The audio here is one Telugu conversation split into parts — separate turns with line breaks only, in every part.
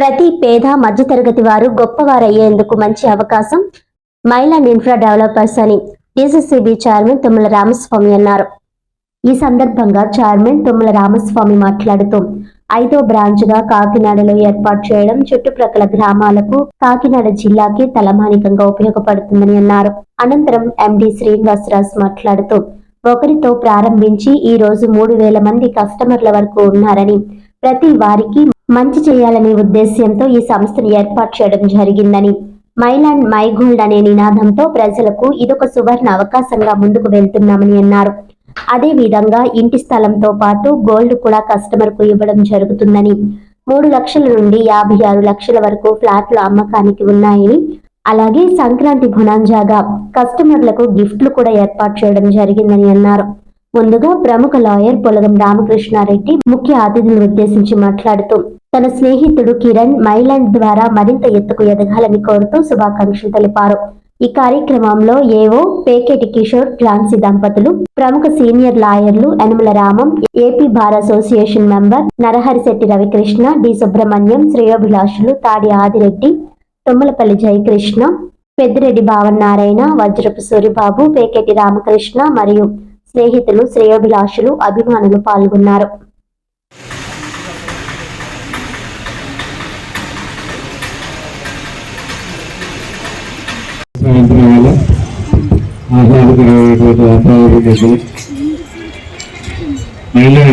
ప్రతి పేద మధ్యతరగతి వారు గొప్పవారయ్యేందుకు మంచి అవకాశం మైలాండ్ ఇన్ఫ్రా డెవలపర్స్ అని డిసిసిబి చైర్మన్ తుమ్మల రామస్వామి అన్నారు. ఈ సందర్భంగా చైర్మన్ తుమ్మల రామస్వామి మాట్లాడుతూ ఐదో బ్రాంచ్గా కాకినాడలో ఏర్పాటు చేయడం చుట్టుప్రక్కల గ్రామాలకు కాకినాడ జిల్లాకి తలమానికంగా ఉపయోగపడుతుందని అన్నారు. అనంతరం ఎండి శ్రీనివాసరాజు మాట్లాడుతూ ఒకరితో ప్రారంభించి ఈ రోజు మూడు వేల మంది కస్టమర్ల వరకు ఉన్నారని ప్రతి వారికి మంచి చేయాలనే ఉద్దేశ్యంతో ఈ సంస్థను ఏర్పాటు చేయడం జరిగిందని. మైలాండ్ మైగోల్డ్ అనే నినాదంతో ప్రజలకు ఇదొక సువర్ణ అవకాశంగా ముందుకు వెళ్తున్నామని అన్నారు. అదే విధంగా ఇంటి స్థలంతో పాటు గోల్డ్ కూడా కస్టమర్కు ఇవ్వడం జరుగుతుందని. మూడు లక్షల నుండి యాభై ఆరు లక్షల వరకు ఫ్లాట్లు అమ్మకానికి ఉన్నాయని అలాగే సంక్రాంతి భునాంజాగా కస్టమర్లకు గిఫ్ట్లు కూడా ఏర్పాటు చేయడం జరిగిందని అన్నారు. ముందుగా ప్రముఖ లాయర్ పొలగం రామకృష్ణారెడ్డి ముఖ్య అతిథులను ఉద్దేశించి మాట్లాడుతూ తన స్నేహితుడు కిరణ్ మైలాండ్ ద్వారా మరింత ఎత్తుకు ఎదగాలని కోరుతూ శుభాకాంక్షలు తెలిపారు. ఈ కార్యక్రమంలో ఏవో పేకేటి కిషోర్ ఝాన్సీ దంపతులు ప్రముఖ సీనియర్ లాయర్లు Yanamala Ramam AP bar association member Naraharisetti Ravikrishna D Subrahmanyam శ్రేయోభిలాషులు తాడి ఆదిరెడ్డి తుమ్మలపల్లి జయకృష్ణ పెద్దిరెడ్డి భావనారాయణ వజ్రపు సూరిబాబు పేకేటి రామకృష్ణ మరియు స్నేహితులు శ్రేయోభిలాషులు అభిమానులు పాల్గొన్నారు.
సాయంత్రం వల్ల ఆహ్లాదకరమైనటువంటి వాతావరణం ఉంది మహిళా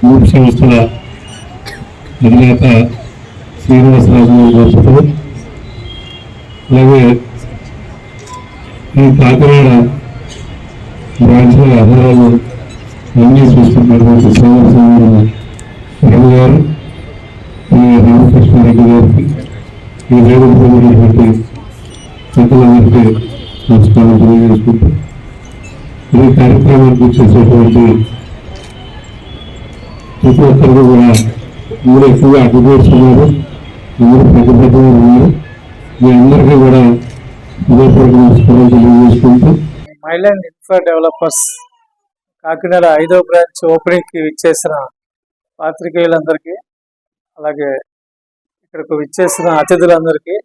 గ్రూప్ సంస్థల అధినేత శ్రీనివాసరాజు గారు దర్శకుడు అలాగే ఈ కాకినాడ బ్రాంచ్ల ఆధారాలు అన్నీ చూస్తున్నటువంటి శ్రీనివాసరావు రవి గారు ఈ రామకృష్ణారెడ్డి గారికి ఈ వేదిక ఉన్నటువంటి పెద్దలందరికీ నమస్కారం తెలియజేసుకుంటూ ఈ కార్యక్రమానికి చేసేటువంటి ప్రతి ఒక్కరికి కూడా మీరు ఎక్కువగా అడ్డు చేస్తున్నారు అందరూ పెద్ద పెద్దగా ఉన్నారు. మీ అందరికీ కూడా హృదయపూర్వక నమస్కారం తెలియజేసుకుంటూ
మైలాండ్ ఇన్ఫ్రా డెవలపర్స్ కాకినాడ ఐదో బ్రాంచ్ ఓపెనింగ్కి విచ్చేసిన పాత్రికేయులందరికీ అలాగే ఇక్కడికి విచ్చేసిన అతిథులందరికీ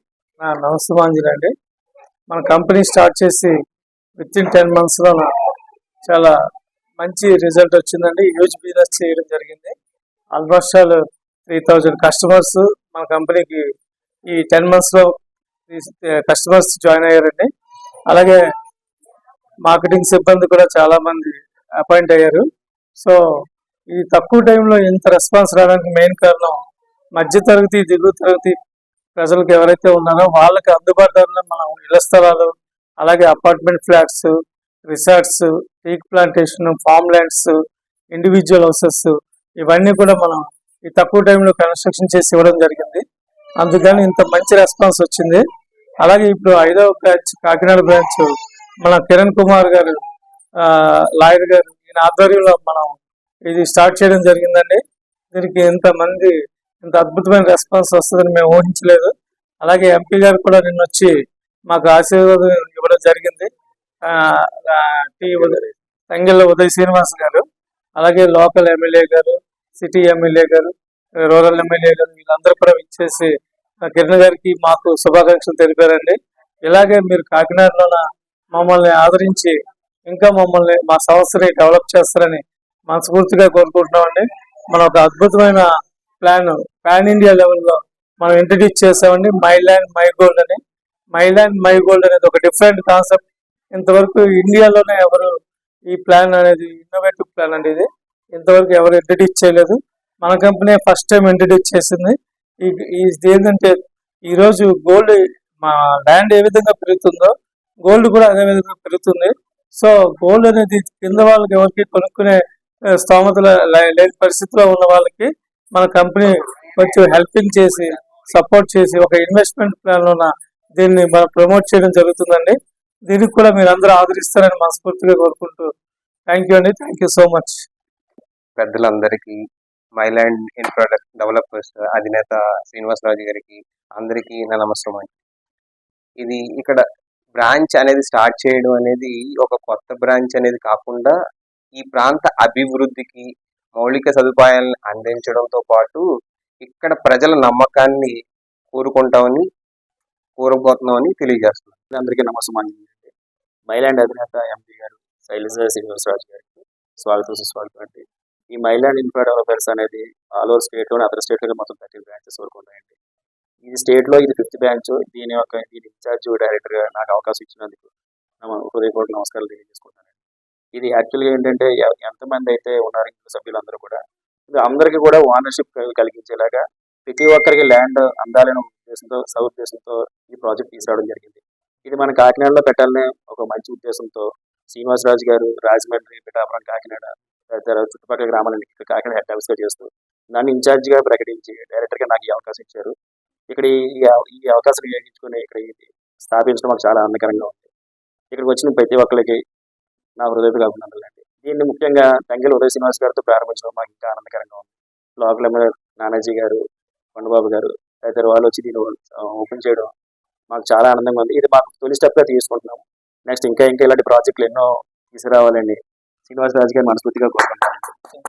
నా నమస్కారం అండి మన కంపెనీ స్టార్ట్ చేసి విత్ ఇన్ టెన్ మంత్స్లో చాలా మంచి రిజల్ట్ వచ్చిందండి. హ్యూజ్ బిజినెస్ చేయడం జరిగింది. Almost all three thousand customers మన కంపెనీకి ఈ టెన్ మంత్స్లో కస్టమర్స్ జాయిన్ అయ్యారండి. అలాగే మార్కెటింగ్ సిబ్బంది కూడా చాలా మంది అపాయింట్ అయ్యారు. సో ఈ తక్కువ టైంలో ఇంత రెస్పాన్స్ రావడానికి మెయిన్ కారణం మధ్య తరగతి దిగువ తరగతి ప్రజలకు ఎవరైతే ఉన్నారో వాళ్ళకి అందుబాటులో మనం ఇళ్ళ స్థలాలు అలాగే apartment flats resorts teak plantation farm lands individual houses ఇవన్నీ కూడా మనం ఈ తక్కువ టైంలో కన్స్ట్రక్షన్ చేసి ఇవ్వడం జరిగింది. అందుకని ఇంత మంచి రెస్పాన్స్ వచ్చింది. అలాగే ఇప్పుడు ఐదవ బ్రాంచ్ కాకినాడ బ్రాంచ్ మన కిరణ్ కుమార్ గారు లాయర్ గారు ఈయన ఆధ్వర్యంలో మనం ఇది స్టార్ట్ చేయడం జరిగిందండి. దీనికి ఎంతమంది ఇంత అద్భుతమైన రెస్పాన్స్ వస్తుందని మేము ఊహించలేదు. అలాగే ఎంపీ గారు కూడా నిన్న వచ్చి మాకు ఆశీర్వాదం ఇవ్వడం జరిగింది. ఆ, టి ఉదయ్ శ్రీనివాస్ గారు అలాగే local MLA garu city MLA garu rural MLA garu వీళ్ళందరూ కూడా ఇచ్చేసి కిరణ్ గారికి మాకు శుభాకాంక్షలు తెలిపారండి. ఇలాగే మీరు కాకినాడలోన మమ్మల్ని ఆదరించి ఇంకా మమ్మల్ని మా సంస్థని డెవలప్ చేస్తారని మనస్ఫూర్తిగా కోరుకుంటున్నామండి. మనం ఒక అద్భుతమైన ప్లాన్ పాన్ ఇండియా లెవెల్లో మనం ఇంట్రడ్యూస్ చేసామండి. మై ల్యాండ్ మై గోల్డ్ అని. మై ల్యాండ్ మై గోల్డ్ అనేది ఒక డిఫరెంట్ కాన్సెప్ట్. ఇంతవరకు ఇండియాలోనే ఎవరు ఈ ప్లాన్ అనేది ఇన్నోవేటివ్ ప్లాన్ అండి ఇది. ఇంతవరకు ఎవరు ఇంట్రడ్యూస్ చేయలేదు. మన కంపెనీ ఫస్ట్ టైం ఇంట్రడ్యూస్ చేసింది. ఈ ఇది ఏంటంటే ఈరోజు గోల్డ్ మా ల్యాండ్ ఏ విధంగా పెరుగుతుందో గోల్డ్ కూడా అదే విధంగా పెరుగుతుంది. సో గోల్డ్ అనేది కింద వాళ్ళకి ఎవరికి కొనుక్కునే ఆ, స్తోమత లే- లేని పరిస్థితిలో ఉన్న వాళ్ళకి మన కంపెనీ కొంచెం హెల్పింగ్ చేసి సపోర్ట్ చేసి ఒక ఇన్వెస్ట్మెంట్ ప్లాన్లో దీన్ని మనం ప్రమోట్ చేయడం జరుగుతుందండి. దీనికి కూడా మీరు అందరూ ఆదరిస్తారని మనస్ఫూర్తిగా కోరుకుంటూ థ్యాంక్ యూ అండి. థ్యాంక్ యూ సో మచ్
పెద్దలందరికీ మైలాండ్ ఇన్ఫ్రా డెవలపర్స్ అధినేత శ్రీనివాసరాజు గారికి అందరికీ నా నమస్కారం అండి. ఇది ఇక్కడ బ్రాంచ్ అనేది స్టార్ట్ చేయడం అనేది ఒక కొత్త బ్రాంచ్ అనేది కాకుండా ఈ ప్రాంత అభివృద్ధికి మౌలిక సదుపాయాలను అందించడంతో పాటు ఇక్కడ ప్రజల నమ్మకాన్ని కోరుకుంటామని కోరబోతున్నామని తెలియజేస్తున్నాం.
అందరికీ నమస్కారం మైలాండ్ అధినేత ఎంపీ గారు శైలజ శ్రీనివాసరాజు గారికి స్వాగతం సుస్వాగతం అండి. ఈ మైలాండ్ ఇన్ఫ్రా డెవలపర్స్ అనేది ఆల్ ఓవర్ స్టేట్లో అదర్ స్టేట్లో మొత్తం థర్టీన్ బ్రాంచెస్ వరకు ఉన్నాయండి. ఈ స్టేట్లో ఇది ఫిఫ్త్ బ్రాంచ్ దీని యొక్క దీని ఇన్ఛార్జ్ డైరెక్టర్ నాకు అవకాశం ఇచ్చినందుకు హృదయపూర్వక నమస్కారాలు తెలియజేసుకుంటానండి ఇది యాక్చువల్గా ఏంటంటే ఎంతమంది అయితే ఉన్నారు ఇంట్లో సభ్యులందరూ కూడా అందరికీ కూడా ఓనర్షిప్ కలిగించేలాగా ప్రతి ఒక్కరికి ల్యాండ్ అందాలని ఉద్దేశంతో సదుద్దేశంతో ఈ ప్రాజెక్ట్ తీసుకురావడం జరిగింది. ఇది మన కాకినాడలో పెట్టాలనే ఒక మంచి ఉద్దేశంతో శ్రీనివాసరాజు గారు రాజమండ్రి పిఠాపురం కాకినాడ తదితర చుట్టుపక్కల గ్రామాలను కాకినాడ హెడ్ ఆఫీస్గా చేస్తూ నన్ను ఇన్ఛార్జిగా ప్రకటించి డైరెక్టర్గా నాకు ఈ అవకాశం ఇచ్చారు. ఇక్కడ ఈ ఈ అవకాశం వినియోగించుకుని ఇక్కడ ఇది స్థాపించడం మాకు చాలా ఆనందకరంగా ఉంది. ఇక్కడికి వచ్చిన ప్రతి ఒక్కరికి నా హృదయపు అభినందనలు అండి దీన్ని ముఖ్యంగా తంగెల ఉదయ శ్రీనివాస్ గారితో ప్రారంభించడం మాకు ఇంకా ఆనందకరంగా ఉంది. లోకల్ ఎమ్మెల్యే నానాజీ గారు కొండబాబు గారు తదితర వాళ్ళు వచ్చి దీన్ని ఓపెన్ చేయడం మాకు చాలా ఆనందంగా ఉంది. ఇది మాకు తొలి స్టెప్గా తీసుకుంటున్నాము. నెక్స్ట్ ఇంకా ఇంకా ఇలాంటి ప్రాజెక్టులు ఎన్నో తీసుకురావాలని శ్రీనివాసరాజు గారు మనస్ఫూర్తిగా కోరుకుంటున్నాం